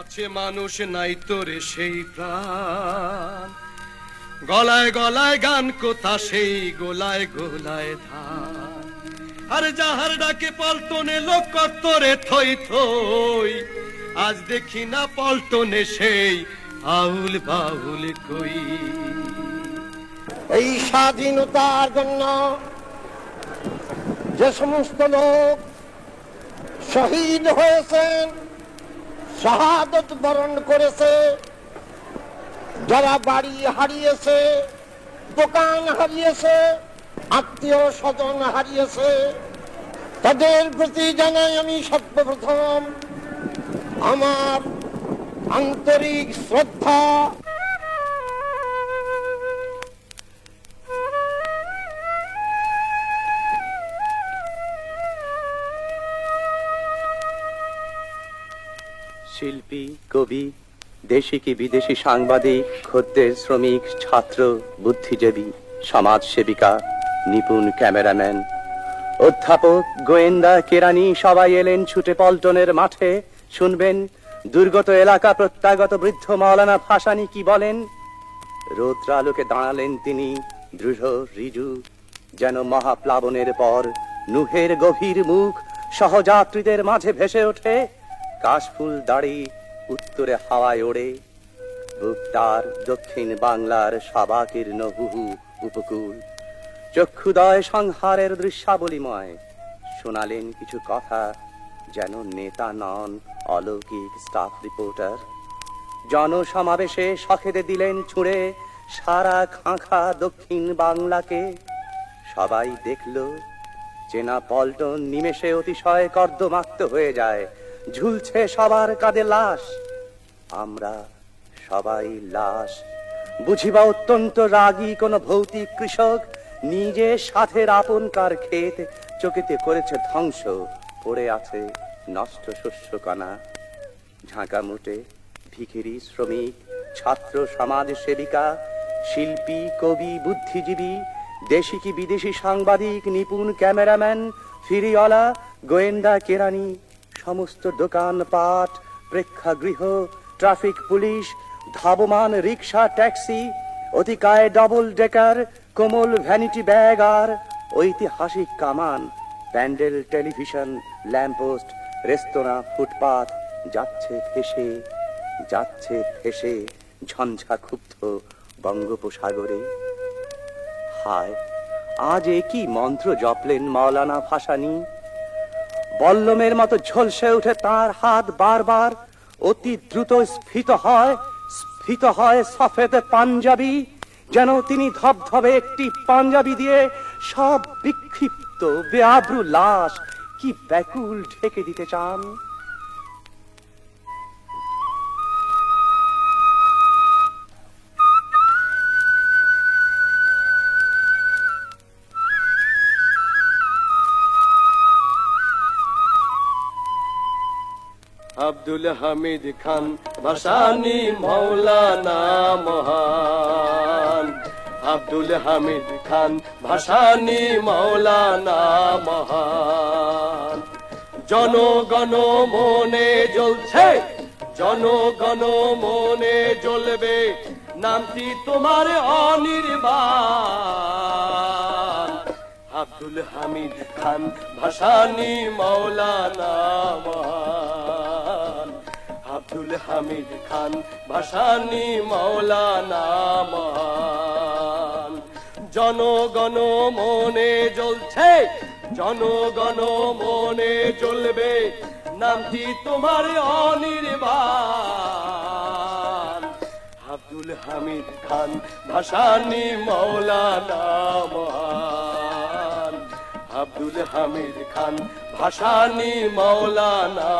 আছে মানুষ নাই তোরে সেই প্রাণ। গলায় গলায় গান কোথা, সেই গোলায় গোলায় ধান। আর যাহার ডাকে পল্টনে লোক কত্তরে থই থই, আজ দেখি না পল্টনে সেই আউল বাউল কই। এই স্বাধীনতার জন্য যে সমস্ত লোক শহীদ হয়েছেন শাহাদত বরণ করেছে। যারা বাড়ি হারিয়েছে, দোকান হারিয়েছে, আত্মীয় স্বজন হারিয়েছে, তাদের প্রতি জানাই আমি সর্বপ্রথম আমার আন্তরিক শ্রদ্ধা। শিল্পী, কবি, দেশি কি বিদেশি সাংবাদিক, খদ্দের শ্রমিক, ছাত্র, বুদ্ধিজীবী, সমাজসেবিকা, নিপুণ ক্যামেরাম্যান, অধ্যাপক, গোয়েন্দা, কেরানি, সবাই এলেন ছুটে পল্টনের মাঠে। শুনবেন, দুর্গত এলাকা প্রত্যাগত বৃদ্ধ মাওলানা ভাসানি কি বলেন? রৌদ্রালোকে দাঁড়ালেন তিনি, দৃঢ়, রিজু, যেন মহাপ্লাবনের পর নুহের গভীর মুখ সহযাত্রীদের মাঝে ভেসে ওঠে। কাশফুল দাড়ি উত্তরে হাওয়ায় ওড়ে। বুক তার দক্ষিণ বাংলার সাবাকীর্ণ হুহু উপকূল। চক্ষুদয় সংহারের দৃশ্যাবলীময়। শোনালেন কিছু কথা যেন নেতা নন অলৌকিক স্টাফ রিপোর্টার। জনসমাবেশে সখেদে দিলেন ছুঁড়ে সারা খাঁখা দক্ষিণ বাংলাকে। সবাই দেখল চেনা পল্টন নিমেষে অতিশয় কর্দমাক্ত হয়ে যায়। ঝুলছে সবার কাঁধে লাশ। আমরা সবাই লাশ। বুঝিবা অত্যন্ত রাগী কোন ভৌতিক কৃষক নিজে সাথের আপনকার ক্ষেত চোখেতে করেছে ধ্বংস, পড়ে আছে নষ্ট শস্য কণা। ঝাঁকা মুটে ভিখিরি শ্রমিক, ছাত্র সমাজ সেবিকা, শিল্পী, কবি, বুদ্ধিজীবী, দেশি কি বিদেশি সাংবাদিক, নিপুণ ক্যামেরাম্যান, ফিরিওয়ালা, গোয়েন্দা কেরানি, সমস্ত দোকান পাট প্রেক্ষাগৃহ ট্রাফিক পুলিশ, ধাবমান রিক্সা ট্যাক্সি, অতিকায় ডবল ডেকার, কোমল ভ্যানিটি ব্যাগ আর ঐতিহাসিক কামান, প্যান্ডেল, টেলিভিশন ল্যাম্পোস্ট রেস্তোরাঁ ফুটপাথ যাচ্ছে ফেসে যাচ্ছে ফেসে, ঝঞ্ঝা ক্ষুব্ধ বঙ্গোপসাগরে। হায়, আজ এ মন্ত্র জপলেন মাওলানা ভাসানী? বল্লমের মতো ঝলসে উঠে তার হাত বারবার অতি দ্রুত স্ফীত হয় স্ফীত হয় সফেদ পাঞ্জাবি, যেন তিনি ধবধবে একটি পাঞ্জাবি দিয়ে সব বিক্ষিপ্ত, বেআব্রু লাশ কি ব্যাকুল ঢেকে দিতে চান? আব্দুল হামিদ খান, ভাসানি মৌলানা মহান। আব্দুল হামিদ খান, ভাসানি মৌলানা মহান। জনগণ মনে জ্বলছে, জনগণ মনে জ্বলবে, নামটি তোমার অনির্বাণ। আব্দুল হামিদ খান, ভাসানি মৌলানা মহান। হামিদ খান, ভাসানি মৌলানা জনগণ মনে জ্বলছে, জনগণ মনে জ্বলবে, নামটি তোমার অনির্বাণ। আব্দুল হামিদ খান, ভাসানি মৌলানা আব্দুল হামিদ খান, ভাসানি মৌলানা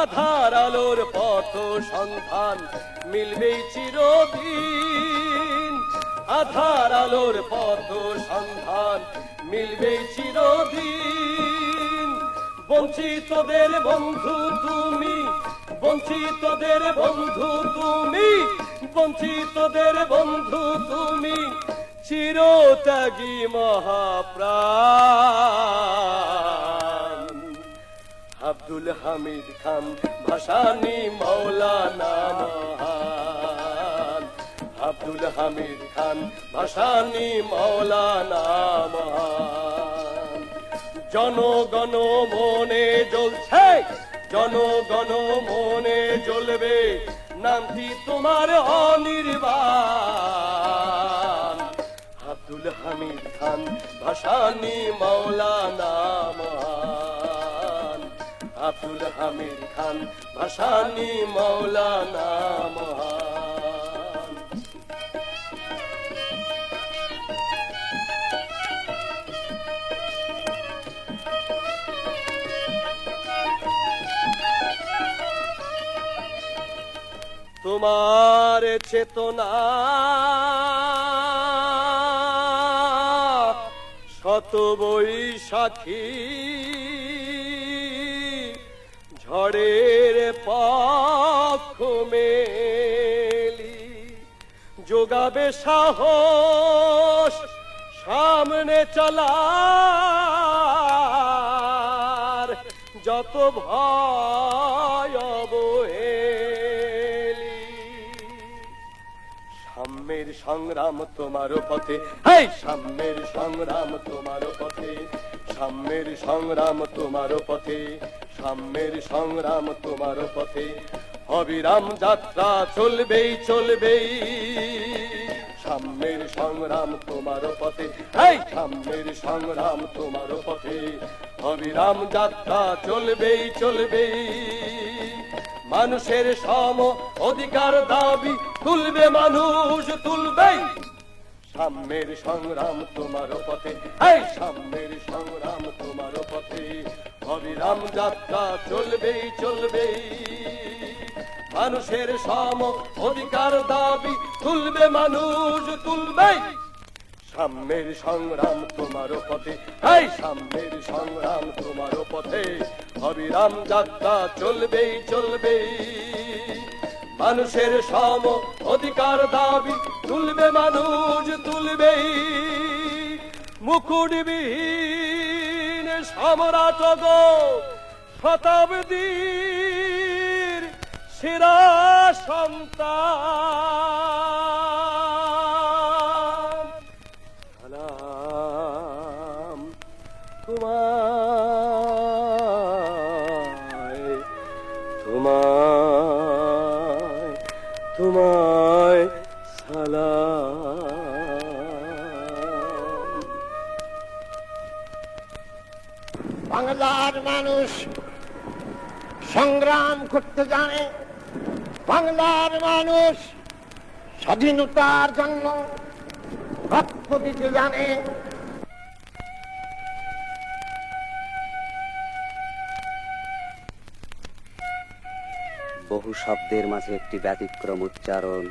আধার আলোর পথ সন্ধান মিলবেই চিরদিন। আধার আলোর পথ সন্ধান মিলবেই চিরদিন। বঞ্চিতদের বন্ধু তুমি, বঞ্চিতদের বন্ধু তুমি, বঞ্চিতদের বন্ধু তুমি, চিরত্যাগী মহাপ্রাণ। আব্দুল হামিদ খান, ভাসানি মৌলানা মহান। আব্দুল হামিদ খান, ভাসানি মৌলানা মহান। জনগণ মনে জ্বলছে, জনগণ মনে জ্বলবে, নামটি তোমার অনির্বাণ। আব্দুল হামিদ খান, ভাসানি মৌলানা মহান। আব্দুল হামিদ খান ভাসানি মৌলানা মহান। তোমার চেতনা শত বৈশাখী ঝড়ের পক্ষ মেলি যোগাবে সাহস, সামনে চলার, যত ভয় সাম্যের সংগ্রাম তোমার পথে এই সাম্যের সংগ্রাম তোমার পথে, সাম্যের সংগ্রাম তোমার পথে। সাম্যের সংগ্রাম তোমার পথে। অবিরাম যাত্রা চলবেই চলবেই। সাম্যের সংগ্রাম তোমার পথে। এই! সাম্যের সংগ্রাম তোমার পথে। অবিরাম যাত্রা চলবেই চলবেই। মানুষের সম অধিকার দাবি তুলবে মানুষ, তুলবেই। সাম্যের সংগ্রাম তোমার পথে। এই! সাম্যের সংগ্রাম তোমার পথে। অবিরাম যাত্রা চলবেই চলবেই। মানুষের সম অধিকার দাবি তুলবে মানুষ, তুলবে। সাম্যের সংগ্রাম তোমার পথে। এই সাম্যের সংগ্রাম তোমার পথে। অবিরাম যাত্রা চলবেই চলবেই। মানুষের সম অধিকার দাবি তুলবে মানুষ, তুলবেই। মুকুটবিহীন সম্রাট গো শতাব্দীর সেরা সন্তান। সংগ্রাম করতে জানে। বাংলার মানুষ স্বাধীনতার জন্য রক্ত দিতে জানে। বহু শব্দের মাঝে একটি ব্যতিক্রম উচ্চারণ।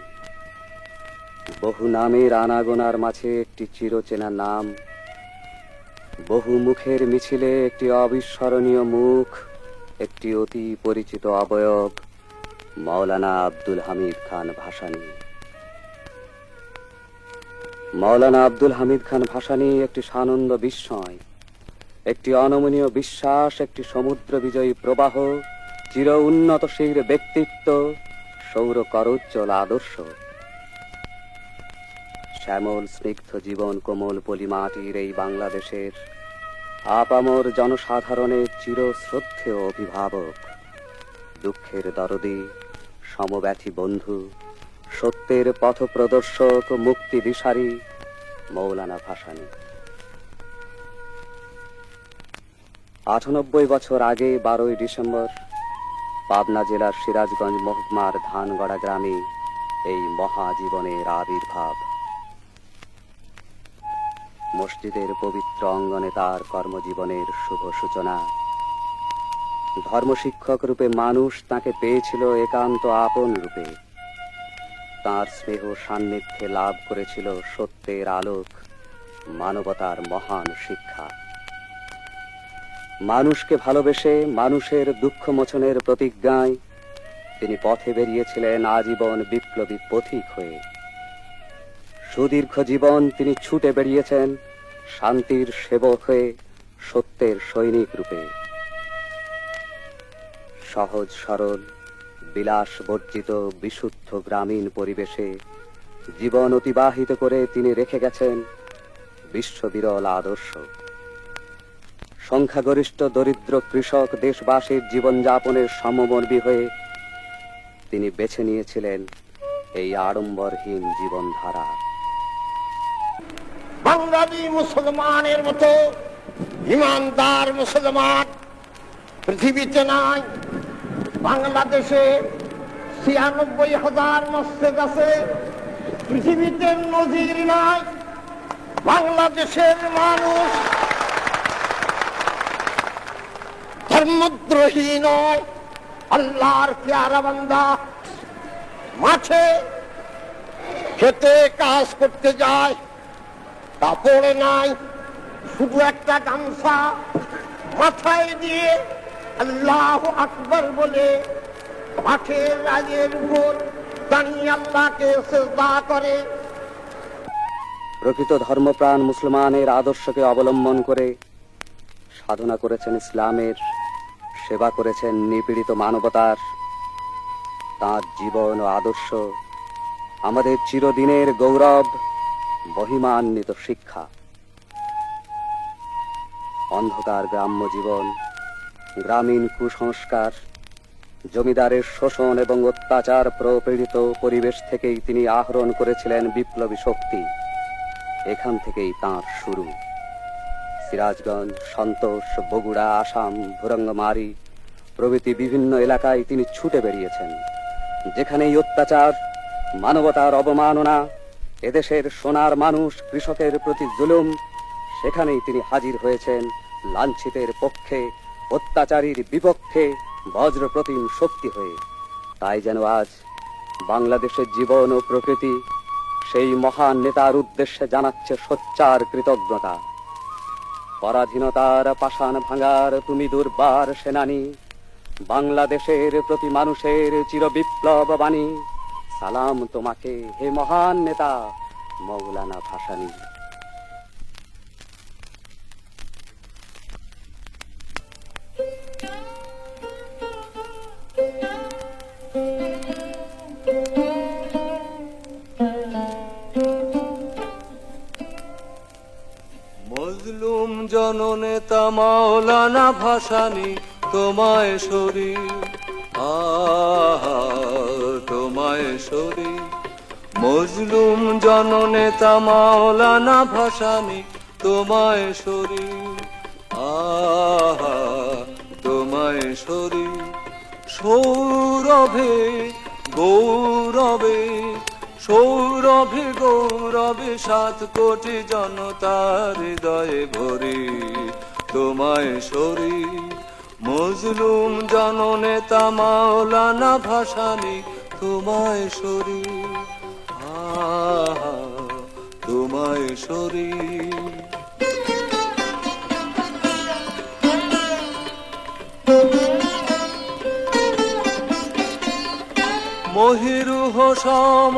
বহু নামের আনাগোনার মাঝে একটি চিরচেনা নাম। বহু মুখের মিছিলে একটি অবিস্মরণীয় মুখ। একটি অতি পরিচিত অবয়ব মাওলানা আব্দুল হামিদ খান ভাসানী। মাওলানা আব্দুল হামিদ খান ভাসানী একটি সানন্দ বিস্ময়, একটি অনমনীয় বিশ্বাস, একটি সমুদ্র বিজয়ী প্রবাহ, চির উন্নত উন্নতশীল ব্যক্তিত্ব, সৌর করোজ্জ্বল আদর্শ। শ্যামল স্নিগ্ধ জীবন কোমল পলিমাটির এই বাংলাদেশের আপামর জনসাধারণের চির শ্রদ্ধেয় অভিভাবক। দুঃখের দরদি, সমব্যথী বন্ধু, সত্যের পথ প্রদর্শক মুক্তি দিশারি, মৌলানা ভাসানী। আটানব্বই বছর আগে বারোই ডিসেম্বর, পাবনা জেলার সিরাজগঞ্জ মহকুমার ধানগড়া গ্রামে এই মহাজীবনের আবির্ভাব। মসজিদের পবিত্র অঙ্গনে তার কর্মজীবনের শুভ সূচনা। ধর্মশিক্ষক রূপে মানুষ তাকে পেয়েছিল একান্ত আপন রূপে। তার স্নেহ সান্নিধ্যে লাভ করেছিল সত্যের আলোক, মানবতার মহান শিক্ষা। মানুষকে ভালোবেসে মানুষের দুঃখ মোচনের প্রতিজ্ঞায় তিনি পথে বেরিয়েছিলেন আজীবন বিপ্লবী পথিক হয়ে। সুদীর্ঘ জীবন তিনি ছুটে বেরিয়েছেন শান্তির সেবক হয়ে সত্যের সৈনিক রূপে। সহজ, সরল বিলাস বর্জিত বিশুদ্ধ গ্রামীণ পরিবেশে জীবন অতিবাহিত করে তিনি রেখে গেছেন বিশ্ববিরল আদর্শ। সংখ্যাগরিষ্ঠ দরিদ্র কৃষক দেশবাসীর জীবনযাপনের সমমর্মী হয়ে তিনি বেছে নিয়েছিলেন এই আড়ম্বরহীন জীবনধারা। বাঙালি মুসলমানের মতো ইমানদার মুসলমান পৃথিবীতে নাই, বাংলাদেশে ছিয়ানব্বই হাজার মসজিদ আছে, পৃথিবীতে নজির নাই, বাংলাদেশের মানুষ ধর্মদ্রোহী নয়, আল্লাহর পেয়ারা বান্দা। মাঠে খেতে কাজ করতে যায় কাপড় নাই, শুধু একটা গামছা মাথায় দিয়ে আল্লাহ আকবর বলে মাঠের রাজের উপর দাঁড়িয়ে আল্লাহকে শ্রদ্ধা করে। প্রকৃত ধর্মপ্রাণ মুসলমানের আদর্শকে অবলম্বন করে সাধনা করেছেন ইসলামের, সেবা করেছেন নিপীড়িত মানবতার, তার জীবন ও আদর্শ আমাদের চিরদিনের গৌরব। মহিমান্বিত শিক্ষা। অন্ধকার গ্রাম্য জীবন, গ্রামীণ কুসংস্কার, জমিদারের শোষণ এবং অত্যাচার প্রপীড়িত পরিবেশ থেকেই তিনি আহরণ করেছিলেন বিপ্লবী শক্তি। এখান থেকেই তাঁর শুরু। সিরাজগঞ্জ, সন্তোষ, বগুড়া, আসাম, ভুরঙ্গমারি প্রভৃতি বিভিন্ন এলাকায় তিনি ছুটে বেরিয়েছেন, যেখানেই অত্যাচার, মানবতার অবমাননা এদেশের সোনার মানুষ, কৃষকের প্রতি জুলুম, সেখানেই তিনি হাজির হয়েছেন লাঞ্ছিতের পক্ষে, অত্যাচারীর বিপক্ষে, বজ্রপ্রতিম শক্তি হয়ে। তাই যেন আজ বাংলাদেশের জীবন ও প্রকৃতি সেই মহান নেতার উদ্দেশ্যে জানাচ্ছে সোচ্চার কৃতজ্ঞতা। পরাধীনতার পাষাণ ভাঙার তুমি দুর্বার সেনানী, বাংলাদেশের প্রতি মানুষের চির বিপ্লব বাণী সালাম তোমাকে হে মহান নেতা মৌলানা ভাসানী। মজলুম জননেতা মাওলানা ভাসানি তোমায় সরি। আহা মজলুম জননেতা মাওলানা ভাসানি, তোমায় সরি। আহা, তোমায় সরি। সৌরভে গৌরবে সৌরভে গৌরবে সাত কোটি জনতার হৃদয়ে ভরি, তোমায় সরি। মজলুম জননেতা মাওলানা ভাসানি, তোমায় আহা তোমায় সরি। মহিরুহ সম,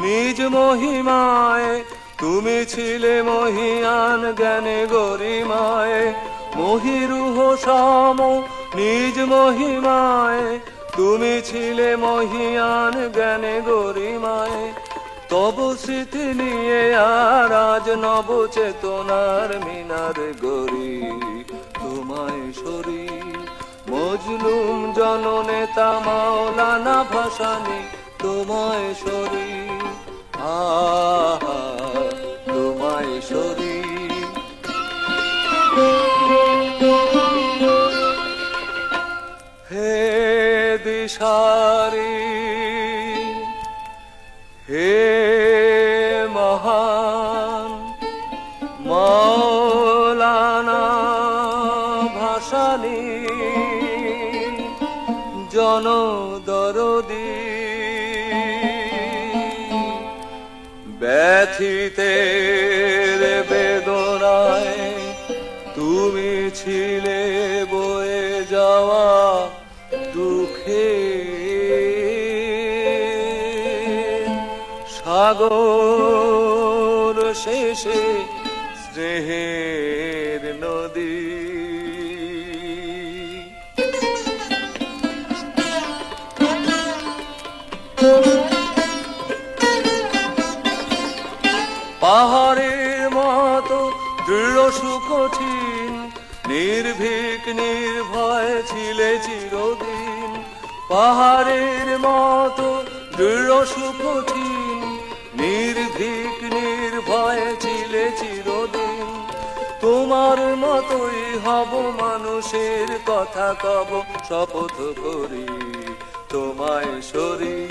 নিজ মহিমায়, তুমি ছিলে মহিয়ান জ্ঞানে গরিমায়। মহিরুহ সম, নিজ মহিমায়, তুমি ছিলে মহিয়ান জ্ঞানে গরিমায়। তব স্মৃতি নিয়ে আর আজ নব চেতনার মিনার গরি তোমায় সরি, মজলুম জননেতা মাওলানা ভাসানি, তোমায় সরি। তোমায় সরি। হে দিশারি হে মহান মাওলানা ভাসানী জন দরদি ব্যথিতে বেদনায় তুমি ছিলে সাগর শেষে স্নেহের নদী। পাহাড়ের মতো দৃঢ় সুকঠিন, নির্ভীক নির্ভয় ছিলে চিরদিন। পাহাড়ের মতো দৃঢ় সুকঠিন নির্ভীক, নির্ভয় ছিলে চিরদিন। তোমার মতোই হব মানুষের কথা কব, শপথ করি তোমায় সরি।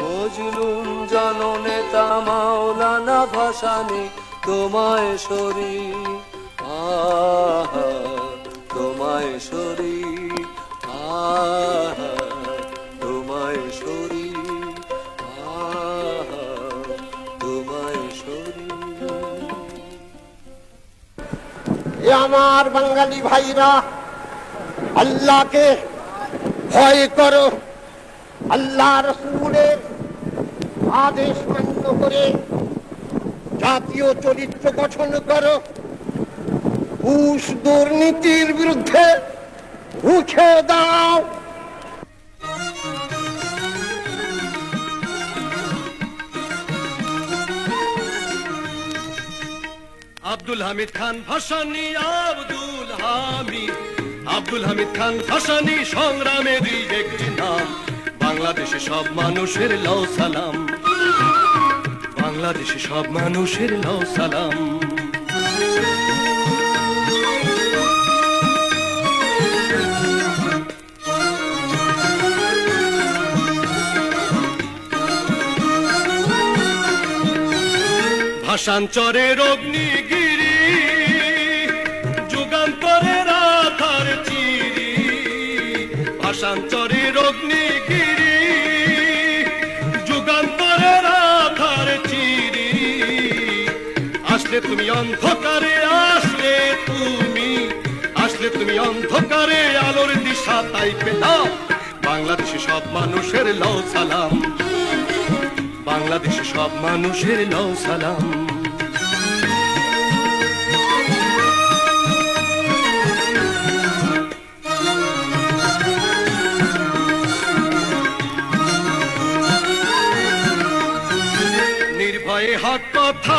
মজলুম জননেতা মাওলানা ভাসানি, তোমায় সরি। আহা, তোমায় সরি। আহা। আমার বাঙালি ভাইরা, আল্লাহকে ভয় করো। আল্লাহ রসুলের আদেশ মান্য করে জাতীয় চরিত্র গঠন করো। ঘুষ দুর্নীতির বিরুদ্ধে উঠে দাও। আব্দুল হামিদ খান ভাসানি, আব্দুল হামিদ। আব্দুল হামিদ খান ভাসানি সংগ্রামেরই একটি নাম। বাংলাদেশে সব মানুষের লও সালাম। বাংলাদেশে সব মানুষের লও সালাম। ভাষান্তরের অগ্নিগিরি অন্ধকারে আসলে তুমি আসলে তুমি অন্ধকারে আলোর দিশা তাই পেলাম। বাংলাদেশে সব মানুষের লও সালাম। বাংলাদেশে সব মানুষের লও সালাম। নির্ভয়ে হক কথা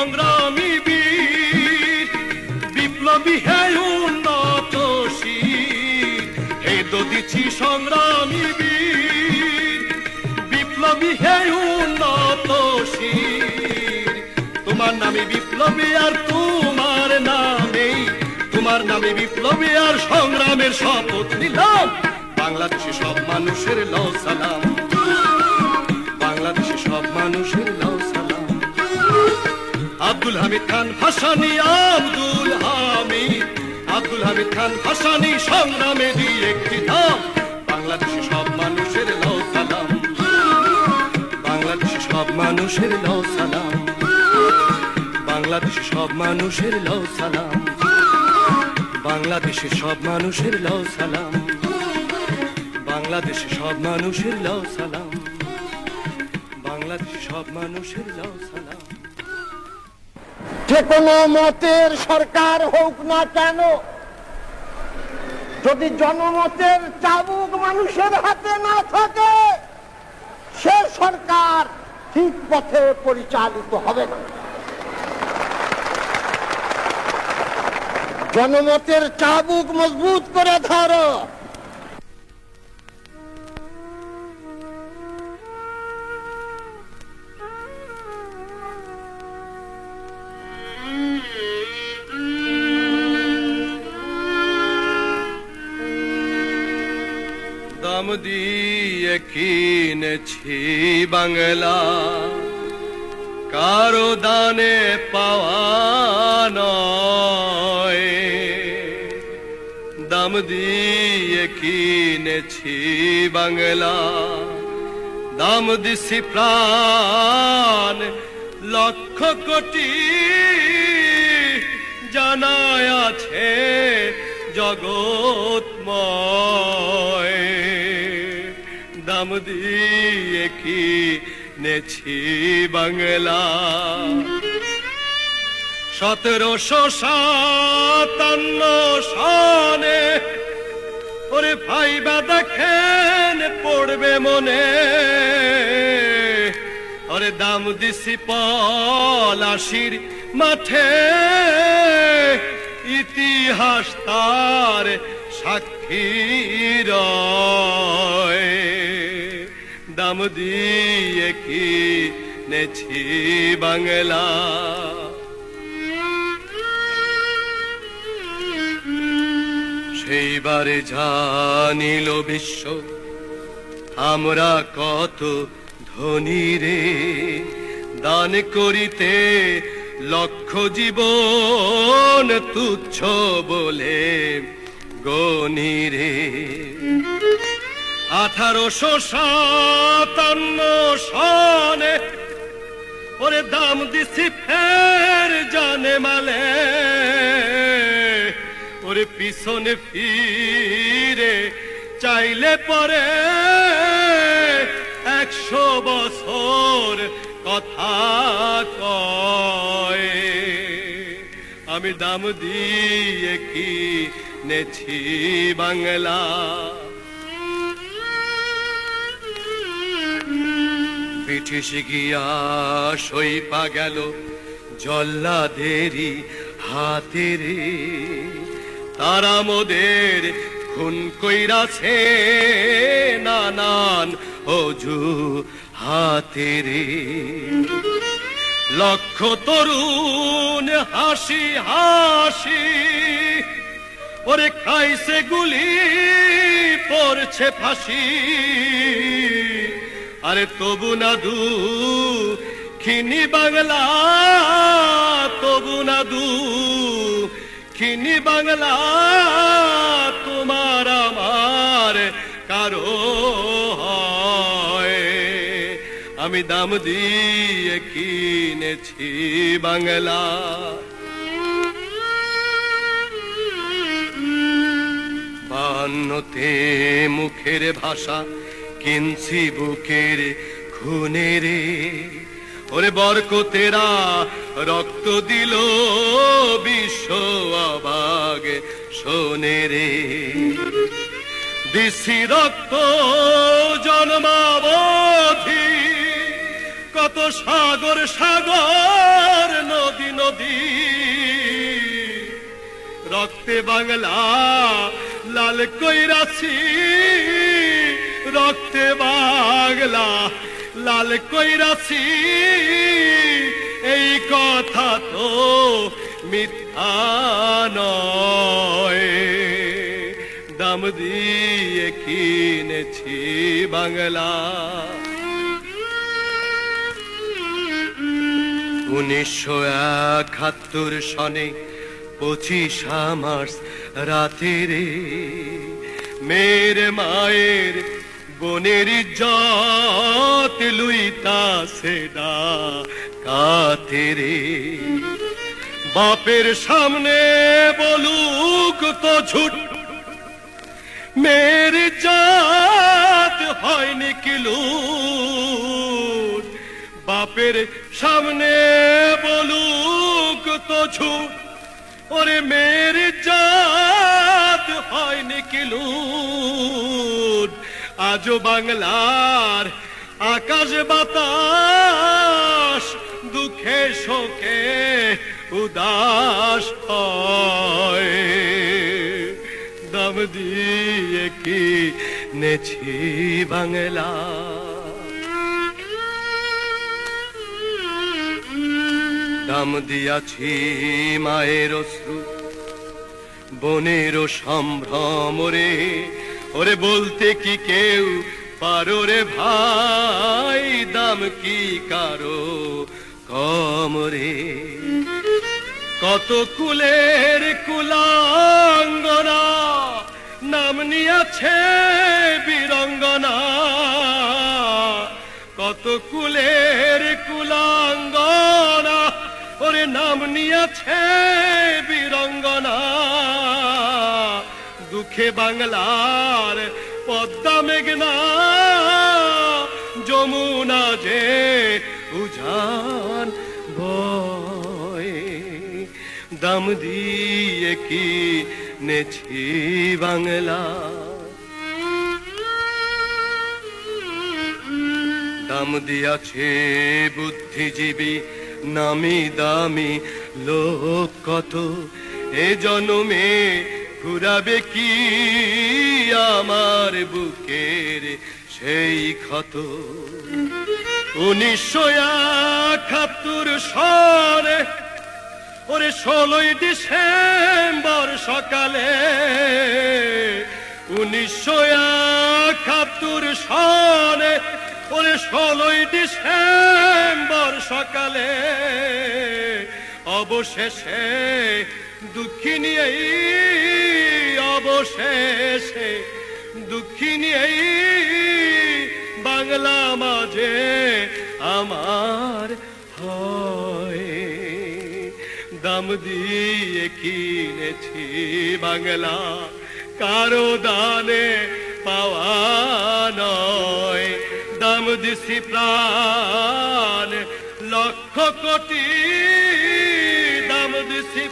সংগ্রামী বীর, বিপ্লবী হে উন্নত শীর হে দদিছি সংগ্রামী বীর, বিপ্লবী হে উন্নত শীর তোমার নামে বিপ্লবী আর তোমার নামে তোমার নামে বিপ্লবী আর সংগ্রামের শপথ নিলাম। বাংলাদেশে সব মানুষের লও সালাম বাংলাদেশে সব মানুষের সালাম আব্দুল হামিদ খান ভাসানি আব্দুল হামিদ। আব্দুল হামিদ খান ভাসানি সংগ্রামেরই একটি নাম বাংলাদেশে সব মানুষের লও সালাম। বাংলাদেশে সব মানুষের লও সালাম। বাংলাদেশে সব মানুষের লও সালাম। বাংলাদেশে সব মানুষের লও সালাম। বাংলাদেশে সব মানুষের লও সালাম। বাংলাদেশে সব মানুষের লও সালাম। যে কোনো মতের সরকার হোক না কেন, যদি জনমতের চাবুক মানুষের হাতে না থাকে, সে সরকার ঠিক পথে পরিচালিত হবে না। জনমতের চাবুক মজবুত করে ধরো। দিয়ে কিনেছি বাংলা। কারও দানে পাওয়া দাম দিয়ে কিনেছি বাংলা। দাম দিছি প্রাণ লক্ষ কোটি। জানায় আছে জগৎময়। দাম দিয়ে কি নেছি বাংলা। সতেরোশো সাতান্ন সনে ওরে ভাইবা দেখেন পড়বে মনে। ওরে দাম দিছি পলাশির মাঠে। ইতিহাস তার সাক্ষী রয়। দাম দিয়ে কি নেছি বাংলা? সেইবারে জানিল বিশ্ব, আমরা কত ধনী রে। দান করিতে লক্ষ জীবন তুচ্ছ বলে গনি রে আঠারোশো সাতান্ন সনে ওরে দাম দিছি ফের জানে মালে। ওরে পিছনে ফিরে চাইলে পরে একশো বছর কথা কয়। আমি দাম দিয়ে কি নেছি বাংলা। ব্রিটিশ গিয়া সইপা গেল জল্লাদেরই হাতে রে তারা মোদের খুন কইরাছে নানান অজু হাতে রে লক্ষ তরুণ হাসি হাসি, ওরে খাইছে গুলি, পড়ছে ফাঁসি। আরে তবু না দু, খিনি বাংলা, তবু না দু, খিনি বাংলা, তোমার আমার কারও আমি দাম দিয়ে কিনেছি বাংলা। বান্নতে মুখের ভাষা কিনছি বুকের খুনে রে। ওরে বরকতেরা রক্ত দিল বিশ্ব অবাগ শোনে রে। দিছি রক্ত জন্মাবধি, কত সাগর সাগর, নদী নদী। রক্তে বাংলা লাল কইরাছি রক্তে বাংলা লাল কইরাছি এই কথা তো মিথ্যা দাম দিয়ে কিনেছি বাংলা। উনিশশো একাত্তর সনে পঁচিশ মার্চ রাতের মেয়ের মায়ের বোনের জাত লুইতা সেডা কাতে রে। বাপের সামনে বলুক তো ঝুট। মেয়ের জাত হয়নি কিলুট বাপের সামনে বলুক তো ঝুট। ওরে মেয়ের জাত হয়নি কিলুট আজও বাংলার আকাশ বাতাস, দুঃখে শোকে উদাস হয়। দাম দিয়ে কি নেছি বাংলা। দাম দিয়াছি মায়ের অশ্রু, বনের সম্ভ্রম রে। ওরে বলতে কি কেউ পারো রে ভাই? দাম কি কারও কম রে কত কুলের কুলাঙ্গনা, নাম নিয়াছে বীরঙ্গনা। কত কুলের কুলাঙ্গনা, ওরে নাম নিয়াছে বীরঙ্গনা। দুঃখে বাংলার পদ্মা মেঘনা, যমুনা যে উজান বয়, দাম দিয়ে কি নেছি বাংলা। দাম দিয়াছে বুদ্ধিজীবী, নামি দামি লোক কত, এ জনমে ঘুরাবে কি আমার বুকের সেই ক্ষত? উনিশশো একাত্তর সনে ওরে ষোলোই ডিসেম্বর সকালে, উনিশশো একাত্তর সনে ওরে ষোলোই ডিসেম্বর সকালে, অবশেষে দুঃখিনী এই অবশেষে দুঃখিনী এই বাংলা মাঝে আমার হয়। দাম দিয়ে কিনেছি বাংলা, কারও দানে পাওয়া নয়। দাম দিছি প্রাণ, লক্ষ কোটি দিছি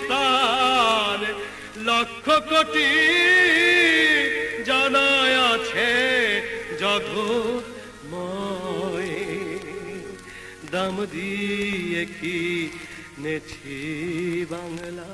লক্ষ কোটি জানায় আছে জগৎ ময় দাম দিয়ে কি নেছি বাংলা।